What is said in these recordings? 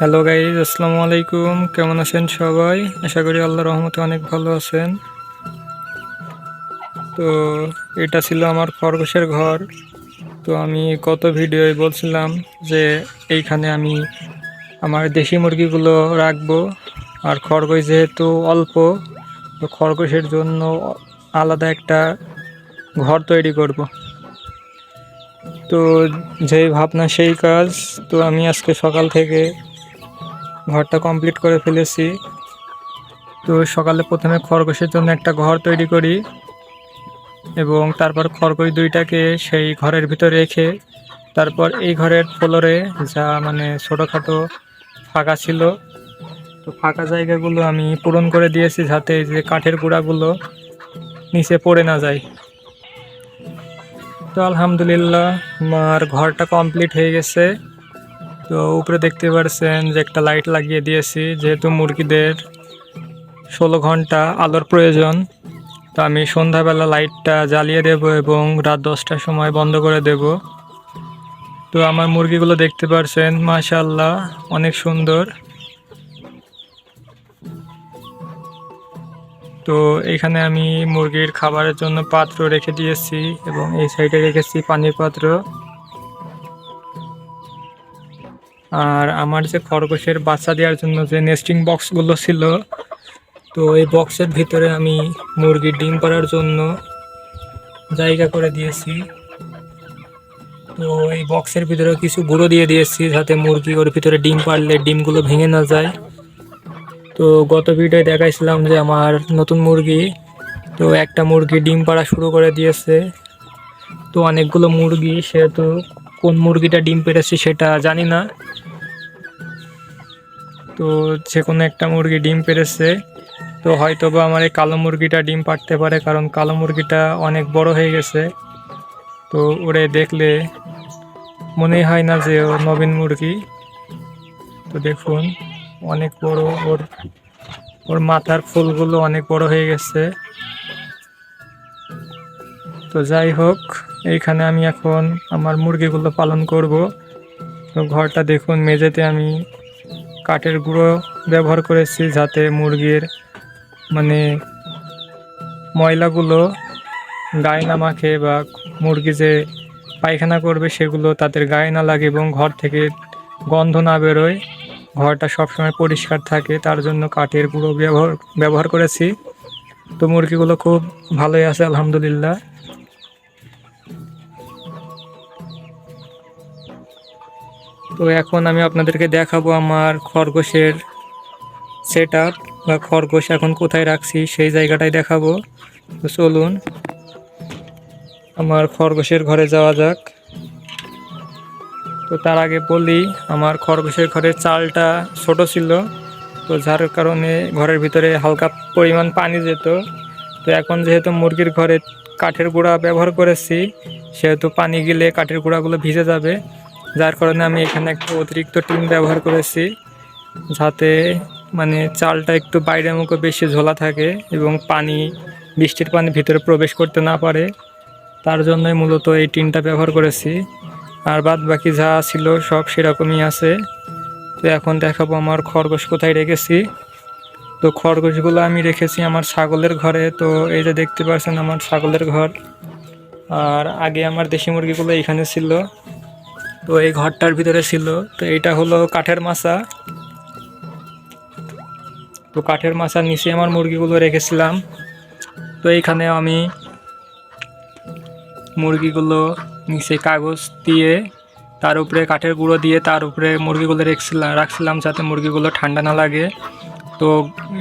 Hello guys আসসালামু আলাইকুম। কেমন আছেন সবাই? আশা করি আল্লাহ রহমতে অনেক ভালো আছেন। তো, এটা ছিল আমার খরগোশের ঘর। তো আমি কত ভিডিওয় বলছিলাম যে এইখানে আমি আমার দেশি মুরগিগুলো রাখব। আর খরগোশ যেহেতু অল্প, তো খরগোশের জন্য আলাদা একটা ঘর তৈরি করব। তো, যেই ভাবনা, সেই কাজ। তো আমি আজকে সকাল থেকে ঘরটা কমপ্লিট করে ফেলেছি। তো সকালে প্রথমে খরগোশের জন্য একটা ঘর তৈরি করি এবং তারপর খরগোশ দুইটাকে সেই ঘরের ভিতরে রেখে তারপর এই ঘরের ফ্লোরে যা মানে ছোটোখাটো ফাঁকা ছিল, তো ফাঁকা জায়গাগুলো আমি পূরণ করে দিয়েছি যাতে যে কাঠের গুঁড়াগুলো নিচে পড়ে না যায়। তো আলহামদুলিল্লাহ, আমার ঘরটা কমপ্লিট হয়ে গেছে। তো উপরে দেখতে পারছেন যে একটা লাইট লাগিয়ে দিয়েছি, যেহেতু মুরগিদের ষোলো ঘণ্টা আলোর প্রয়োজন, তো আমি সন্ধ্যাবেলা লাইটটা জ্বালিয়ে দেব এবং রাত দশটার সময় বন্ধ করে দেব। তো আমার মুরগিগুলো দেখতে পাচ্ছেন মাশাল্লাহ অনেক সুন্দর। তো এখানে আমি মুরগির খাবারের জন্য পাত্র রেখে দিয়েছি এবং এই সাইডে রেখেছি পানির পাত্র। আর আমার যে খরগোশের বাচ্চা দেওয়ার জন্য যে নেস্টিং বক্সগুলো ছিল, তো এই বক্সের ভিতরে আমি মুরগির ডিম পাড়ার জন্য জায়গা করে দিয়েছি। তো এই বক্সের ভিতরে কিছু গুঁড়ো দিয়ে দিয়েছি যাতে মুরগি ওর ভিতরে ডিম পারলে ডিমগুলো ভেঙে না যায়। তো গত ভিডিওয়ে দেখাইছিলাম যে আমার নতুন মুরগি, তো একটা মুরগি ডিম পাড়া শুরু করে দিয়েছে। তো অনেকগুলো মুরগি সেহেতু কোন মুরগিটা ডিম পেড়েছে সেটা জানি না। তো যে কোনো একটা মুরগি ডিম পেড়েছে। তো হয়তো বা আমার এই কালো মুরগিটা ডিম পাড়তে পারে কারণ কালো মুরগিটা অনেক বড় হয়ে গেছে। তো ওরে দেখলে মনেই হয় না যে ও নবীন মুরগি। তো দেখুন, অনেক বড় ওর ওর মাথার ফুলগুলো অনেক বড় হয়ে গেছে। তো যাই হোক এইখানে আমি এখন আমার মুরগিগুলো পালন করব। তো ঘরটা দেখুন, মেঝেতে আমি কাঠের গুঁড়ো ব্যবহার করেছি যাতে মুরগির মানে ময়লাগুলো গায়ে না মাখে বা মুরগি যে পায়খানা করবে সেগুলো তাদের গায়ে না লাগে এবং ঘর থেকে গন্ধ না বেরোয়। ঘরটা সবসময় পরিষ্কার থাকে, তার জন্য কাঠের গুঁড়ো ব্যবহার ব্যবহার করেছি। তো মুরগিগুলো খুব ভালোই আছে, আলহামদুলিল্লাহ। তো এখন আমি আপনাদেরকে দেখাবো আমার খরগোশের সেট আপ বা খরগোশ এখন কোথায় রাখছি সেই জায়গাটাই দেখাবো। তো চলুন, আমার খরগোশের ঘরে যাওয়া যাক। তো তার আগে বলি, আমার খরগোশের ঘরের চালটা ছোট ছিল, তো যার কারণে ঘরের ভিতরে হালকা পরিমাণ পানি যেত। তো এখন যেহেতু মুরগির ঘরে কাঠের গুঁড়া ব্যবহার করেছি, সেহেতু পানি গেলে কাঠের গুঁড়াগুলো ভিজে যাবে। যার কারণে আমি এখানে একটা অতিরিক্ত টিন ব্যবহার করেছি, যাতে মানে চালটা একটু বাইরের মুখে বেশি ঝোলা থাকে এবং পানি, বৃষ্টির পানি ভিতরে প্রবেশ করতে না পারে। তার জন্যই মূলত এই টিনটা ব্যবহার করেছি। আর বাদ বাকি যা ছিল সব সেরকমই আছে। তো এখন দেখাবো আমার খরগোশ কোথায় রেখেছি। তো খরগোশগুলো আমি রেখেছি আমার ছাগলের ঘরে। তো এই যে দেখতে পাচ্ছেন আমার ছাগলের ঘর। আর আগে আমার দেশি মুরগিগুলো এইখানে ছিল। তো এই ঘরটার ভিতরে ছিল। তো এটা হলো কাঠের মাচা। তো কাঠের মাচার নিচে আমার মুরগিগুলো রেখেছিলাম। তো এইখানে আমি মুরগিগুলো নিচে কাগজ দিয়ে, তার উপরে কাঠের গুঁড়ো দিয়ে, তার উপরে মুরগিগুলো রেখেছিলাম রাখছিলাম যাতে মুরগিগুলো ঠান্ডা না লাগে। তো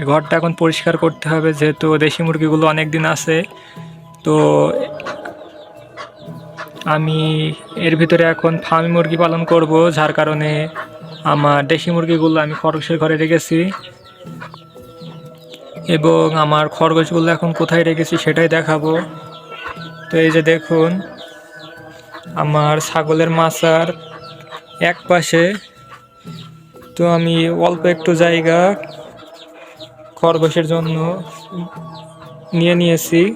ঘরটা এখন পরিষ্কার করতে হবে, যেহেতু দেশি মুরগিগুলো অনেক দিন আছে। তো আমি এর ভিতরে এখন ফার্মি মুরগি পালন করব, যার কারণে আমার দেশি মুরগিগুলো আমি খরগোশের ঘরে রেখেছি। এবং আমার খরগোশগুলো এখন কোথায় রেখেছি সেটাই দেখাবো। তো এই যে দেখুন, আমার ছাগলের মাচার এক পাশে। তো আমি অল্প একটু জায়গা খরগোশের জন্য নিয়ে নিয়েছি।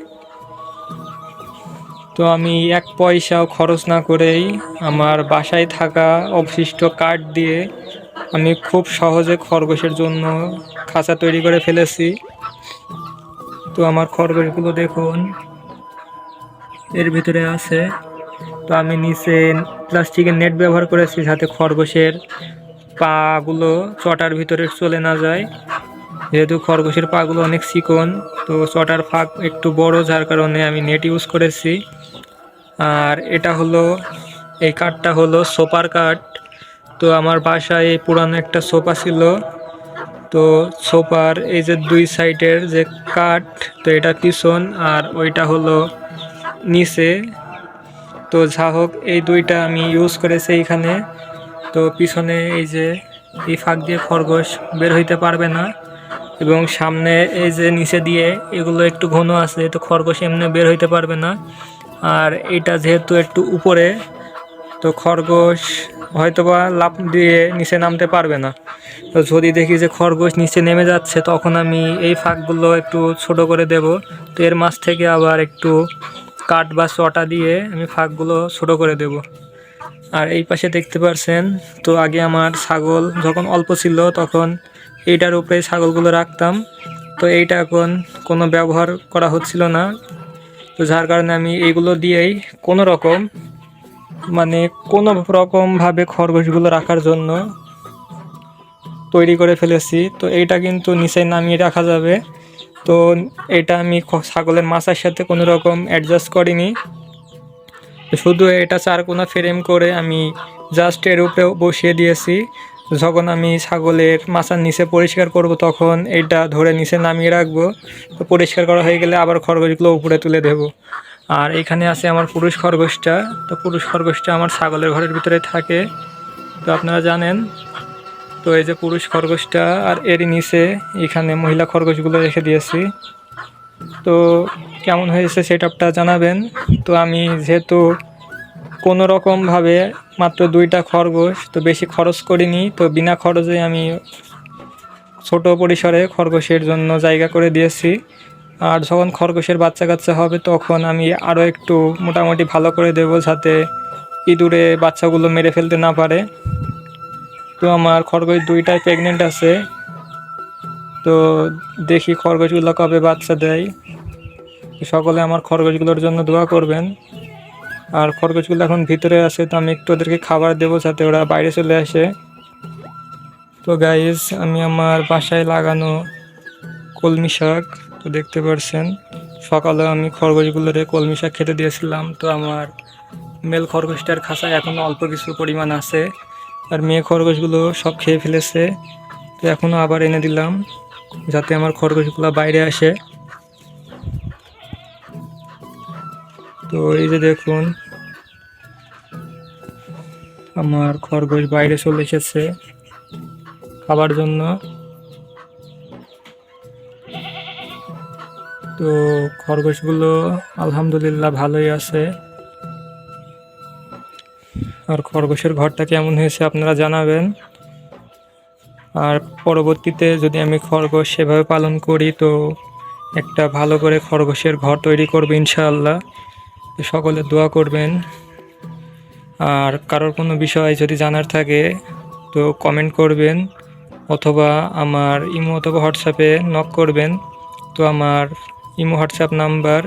তো আমি এক পয়সাও খরচ না করেই আমার বাসায় থাকা অবশিষ্ট কাঠ দিয়ে আমি খুব সহজে খরগোশের জন্য খাঁচা তৈরি করে ফেলেছি। তো আমার খরগোশগুলো দেখুন, এর ভিতরে আছে। তো আমি নিচে প্লাস্টিকের নেট ব্যবহার করেছি যাতে খরগোশের পাগুলো চটার ভিতরে চলে না যায়। যেহেতু খরগোশের পাগুলো অনেক চিকন, তো চটার ফাঁক একটু বড়, যার কারণে আমি নেট ইউজ করেছি। আর এটা হলো, এই কাঠটা হলো সোপার কাঠ। তো আমার বাসায় এই পুরানো একটা সোফা ছিল। তো সোফার এই যে দুই সাইডের যে কাঠ, তো এটা পিছন আর ওইটা হলো নিচে। তো যা হোক, এই দুইটা আমি ইউজ করেছি এইখানে। তো পিছনে এই যে, এই ফাঁক দিয়ে খরগোশ বের হইতে পারবে না। এবং সামনে এই যে নিচে দিয়ে এগুলো একটু ঘন আছে, তো খরগোশ এমনি বের হইতে পারবে না। আর এটা যেহেতু একটু উপরে, তো খরগোশ হয়তোবা লাফ দিয়ে নিচে নামতে পারবে না। তো যদি দেখি যে খরগোশ নিচে নেমে যাচ্ছে, তখন আমি এই ফাঁকগুলো একটু ছোট করে দেব। তো এর মাছ থেকে আবার একটু কাঠ বা চটা দিয়ে আমি ফাঁকগুলো ছোট করে দেব। আর এই পাশে দেখতে পারছেন, তো আগে আমার ছাগল যখন অল্প ছিল, তখন এইটার উপরে ছাগলগুলো রাখতাম। তো এইটা এখন কোনো ব্যবহার করা হচ্ছিল না। তো যার কারণে আমি এইগুলো দিয়েই কোনো রকম মানে কোনো রকমভাবে খরগোশগুলো রাখার জন্য তৈরি করে ফেলেছি। তো এইটা কিন্তু নিচে নামিয়ে রাখা যাবে। তো এটা আমি ছাগলের মাথার সাথে কোনো রকম অ্যাডজাস্ট করিনি। শুধু এটা চারকোনা ফ্রেম করে আমি জাস্ট এর উপরে বসিয়ে দিয়েছি। যখন আমি ছাগলের মাথার নিচে পরিষ্কার করব, তখন এটা ধরে নিচে নামিয়ে রাখব। তো পরিষ্কার করা হয়ে গেলে আবার খরগোশগুলো উপরে তুলে দেব। আর এখানে আছে আমার পুরুষ খরগোশটা। তো পুরুষ খরগোশটা আমার ছাগলের ঘরের ভিতরে থাকে। তো আপনারা জানেন, তো এই যে পুরুষ খরগোশটা আর এরই নিচে এখানে মহিলা খরগোশগুলো রেখে দিয়েছি। তো কেমন হয়েছে সেটআপটা জানাবেন। তো আমি যেহেতু কোনো রকমভাবে মাত্র দুইটা খরগোশ, তো বেশি খরচ করিনি, তো বিনা খরচে আমি ছোট পরিসরে খরগোশের জন্য জায়গা করে দিয়েছি। আর যখন খরগোশের বাচ্চা কাচ্চা হবে, তখন আমি আরও একটু মোটামুটি ভালো করে দেব যাতে ইঁদুরে বাচ্চাগুলো মেরে ফেলতে না পারে। তো আমার খরগোশ দুইটাই প্রেগনেন্ট আছে। তো দেখি খরগোশগুলো কবে বাচ্চা দেয়। সকলে আমার খরগোশগুলোর জন্য দোয়া করবেন। আর খরগোশগুলো এখন ভিতরে আছে, তো আমি একটু ওদেরকে খাবার দেবো যাতে ওরা বাইরে চলে আসে। তো গাইজ আমি আমার বাসায় লাগানো কলমি শাক, তো দেখতে পারছেন, সকালে আমি খরগোশগুলোরে কলমি শাক খেতে দিয়েছিলাম, তো আমার মেল খরগোশটার খাঁচায় এখনও অল্প কিছু পরিমাণ আছে, আর মেয়ে খরগোশগুলো সব খেয়ে ফেলেছে, তো এখনও আবার এনে দিলাম, যাতে আমার খরগোশগুলো বাইরে আসে। তো এই যে দেখুন আমার খরগোশ বাইরে চলে এসেছে খাবার জন্য। তো খরগোশগুলো আলহামদুলিল্লাহ ভালোই আছে। আর খরগোশের ঘরটা কেমন হয়েছে আপনারা জানাবেন। আর পরবর্তীতে যদি আমি খরগোশ সেভাবে পালন করি তো একটা ভালো করে খরগোশের ঘর তৈরি করব ইনশাআল্লাহ। সকলে দোয়া করবেন। আর কারোর কোনো বিষয় যদি জানার থাকে, তো কমেন্ট করবেন, অথবা আমার ইমো অথবা হোয়াটসঅ্যাপে নক করবেন। তো আমার ইমো হোয়াটসঅ্যাপ নাম্বার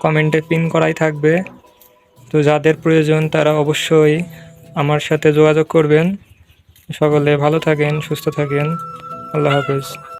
কমেন্টে পিন করাই থাকবে। তো যাদের প্রয়োজন, তারা অবশ্যই আমার সাথে যোগাযোগ করবেন। সকলে ভালো থাকেন, সুস্থ থাকেন। আল্লাহ হাফেজ।